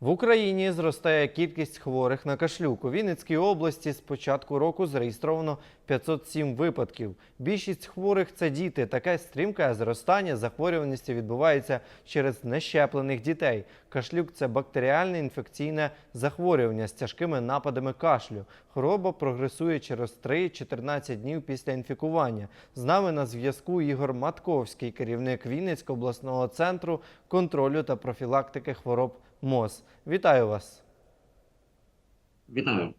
В Україні зростає кількість хворих на кашлюк. У Вінницькій області з початку року зареєстровано 507 випадків. Більшість хворих це діти. Таке стрімке зростання захворюваності відбувається через нещеплених дітей. Кашлюк це бактеріальне інфекційне захворювання з тяжкими нападами кашлю. Хвороба прогресує через 3-14 днів після інфікування. З нами на зв'язку Ігор Матковський, керівник Вінницького обласного центру контролю та профілактики хвороб МОЗ. Вітаю вас! Вітаю.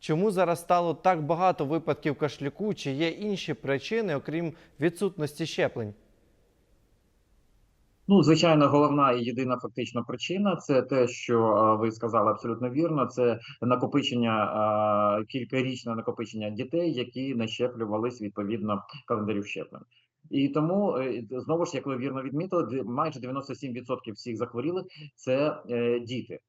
Чому зараз стало так багато випадків кашлюку? Чи є інші причини, окрім відсутності щеплень? Ну, звичайно, головна і єдина фактична причина це те, що ви сказали абсолютно вірно. Це накопичення кількарічне накопичення дітей, які не щеплювались відповідно календарів щеплень. І тому е, знову ж, як ви вірно відмітили, майже 97% всіх захворілих це е, діти.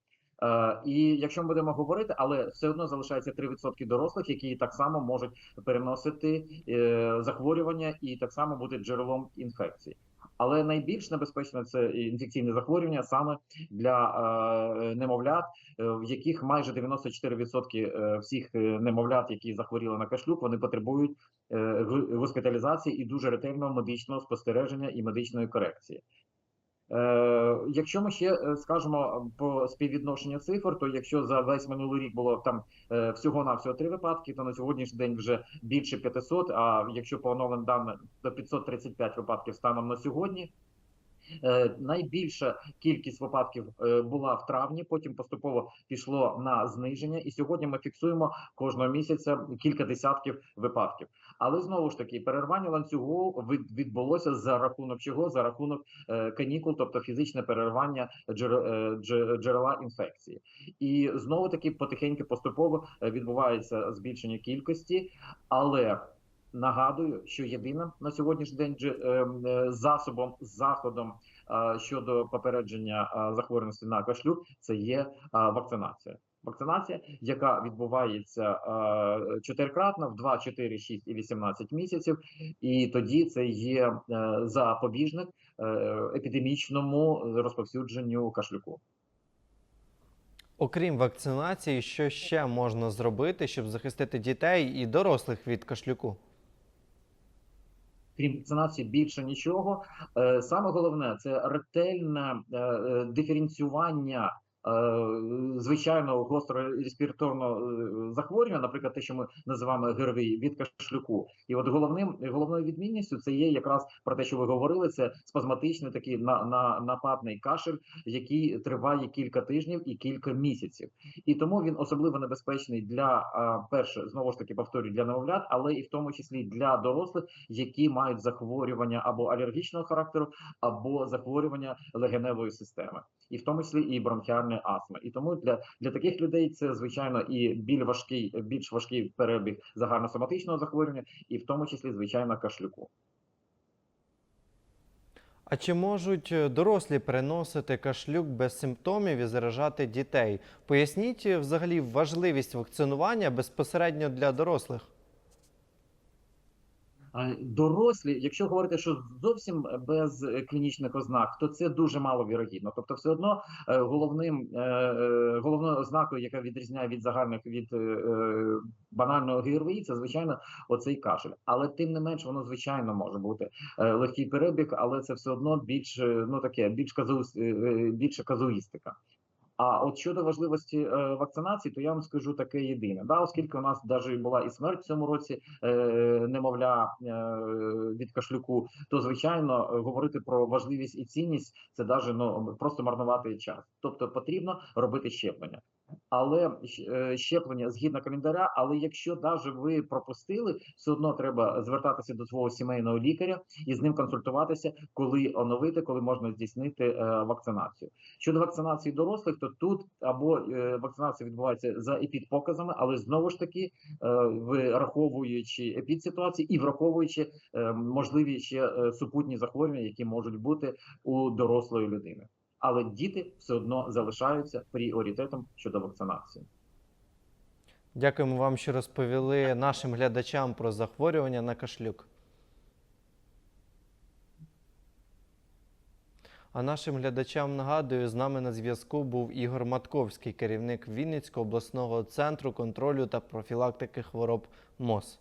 І якщо ми будемо говорити, але все одно залишається 3% дорослих, які так само можуть переносити е, захворювання і так само бути джерелом інфекції. Але найбільш небезпечне це інфекційне захворювання саме для е, немовлят, е, в яких майже 94% е, всіх е, немовлят, які захворіли на кашлюк, вони потребують е, госпіталізації і дуже ретельного медичного спостереження і медичної корекції. Е, якщо ми ще е, скажемо по співвідношенню цифр, то якщо за весь минулий рік було там е, всього на всього три випадки, то на сьогоднішній день вже більше 500, А якщо по оновленим даним, то 535 випадків станом на сьогодні. Е, Найбільша кількість випадків е, була в травні, потім поступово пішло на зниження, і сьогодні ми фіксуємо кожного місяця кілька десятків випадків. Але знову ж таки, перервання ланцюгу відбулося за рахунок чого? За рахунок е, канікул, тобто фізичне перервання джер- джерела інфекції. І знову таки потихеньку поступово відбувається збільшення кількості, але Нагадую, що єдиним на сьогоднішній день ем, е, засобом заходом е, щодо попередження е, захворюваності на кашлюк це є е, вакцинація. Вакцинація, яка відбувається е, чотирикратно в 2, 4, 6 і 18 місяців, і тоді це є е, запобіжник е, епідемічному розповсюдженню кашлюку. Окрім вакцинації, що ще можна зробити, щоб захистити дітей і дорослих від кашлюку? Крім вакцинації, більше нічого. Е, Саме головне це ретельне е, е, диференціювання. Е, Звичайного гостро-респіраторного е, захворювання, наприклад, те, що ми називаємо ГРВІ, від кашлюку, і от головним головною відмінністю це є якраз про те, що ви говорили, це спазматичний такий на, на нападний кашель, який триває кілька тижнів і кілька місяців, і тому він особливо небезпечний для перше, знову ж таки повторюю, для немовлят, але і в тому числі для дорослих, які мають захворювання або алергічного характеру, або захворювання легеневої системи, і в тому числі і бронхіальної астми. І тому для, для таких людей це звичайно і біль важкий, більш важкий перебіг загальносоматичного захворювання, і в тому числі звичайно кашлюку. А чи можуть е, дорослі переносити кашлюк без симптомів і заражати дітей? Поясніть е, взагалі важливість вакцинування безпосередньо для дорослих. Дорослі, якщо говорити, що зовсім без клінічних ознак, то це дуже маловірогідно. Тобто, все одно е, головним е, е, головною ознакою, яка відрізняє від загальних від банального ГРВІ, це звичайно оцей кашель. Але тим не менш, воно звичайно може бути легкий перебіг, але це все одно більш ну таке більш казу, більше казуїстика. А от щодо важливості е, вакцинації, то я вам скажу таке єдине. Да, оскільки у нас навіть була і смерть в цьому році е, немовля е, від кашлюку, то звичайно говорити про важливість і цінність це навіть ну просто марнувати час. Тобто потрібно робити щеплення. Але е, щеплення згідно календаря. Але якщо навіть ви пропустили, все одно треба звертатися до свого сімейного лікаря і з ним консультуватися, коли оновити, коли можна здійснити е, вакцинацію. Щодо вакцинації дорослих, то тут або е, вакцинація відбувається за епідпоказами, але знову ж таки, враховуючи епідситуації і враховуючи можливі ще супутні захворювання, які можуть бути у дорослої людини. Але діти все одно залишаються пріоритетом щодо вакцинації. Дякуємо вам, що розповіли нашим глядачам про захворювання на кашлюк. А нашим глядачам нагадую, з нами на зв'язку був Ігор Матковський, керівник Вінницького обласного центру контролю та профілактики хвороб МОЗ.